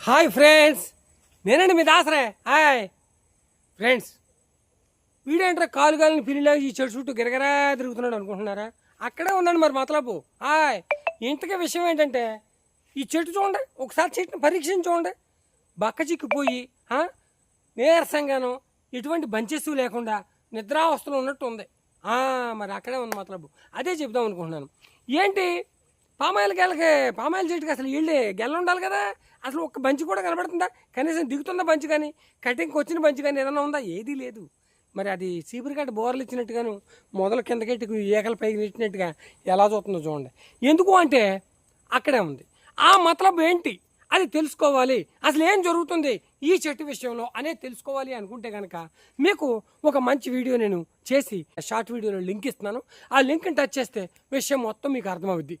Hi friends. నేనండి మీ దాసరే. Hi. Friends వీడేంట్రా కాలు కాలని పిల్లిలాగా ఈ చెడు చుట్టూ గిరగరా తిరుగుతున్నాడు అనుకుంటున్నారా? అక్కడే ఉన్నాను మరి మతలపు. హాయ్. ఇంతకీ విషయం ఏంటంటే ఈ చెట్టు చూడండి ఒకసారి చెట్టుని పరీక్షించి చూడండి. బక్క చిక్కిపోయి నీరసంగాను ఎటువంటి బంచెస్సు లేకుండా నిద్రావస్థలో ఉన్నట్టు ఉంది. మరి అక్కడే ఉంది మతలబు అదే చెప్దాం అనుకుంటున్నాను. ఏంటి? పామాయిల్ గెలకి పామాయిల్ చెట్టుకి అసలు వీళ్ళే గెల ఉండాలి కదా. అసలు ఒక్క బంచి కూడా కనబడుతుందా? కనీసం దిగుతున్న బంచి కానీ కటింగ్కి వచ్చిన బంచి కానీ ఏదన్నా ఉందా? ఏదీ లేదు. మరి అది చీపురికాట బోర్లు ఇచ్చినట్టుగాను మొదలు కిందకెట్టి ఏకల పైకి ఇచ్చినట్టుగా ఎలా చూస్తుందో చూడండి. ఎందుకు అంటే అక్కడే ఉంది. ఆ మతలబ్ ఏంటి? అది తెలుసుకోవాలి. అసలు ఏం జరుగుతుంది? ఈ చెట్టు విషయంలో అనేది తెలుసుకోవాలి అనుకుంటే కనుక మీకు ఒక మంచి వీడియో నేను చేసి షార్ట్ వీడియోలో లింక్ ఇస్తున్నాను. ఆ లింక్ని టచ్ చేస్తే విషయం మొత్తం మీకు అర్థమవుద్ది.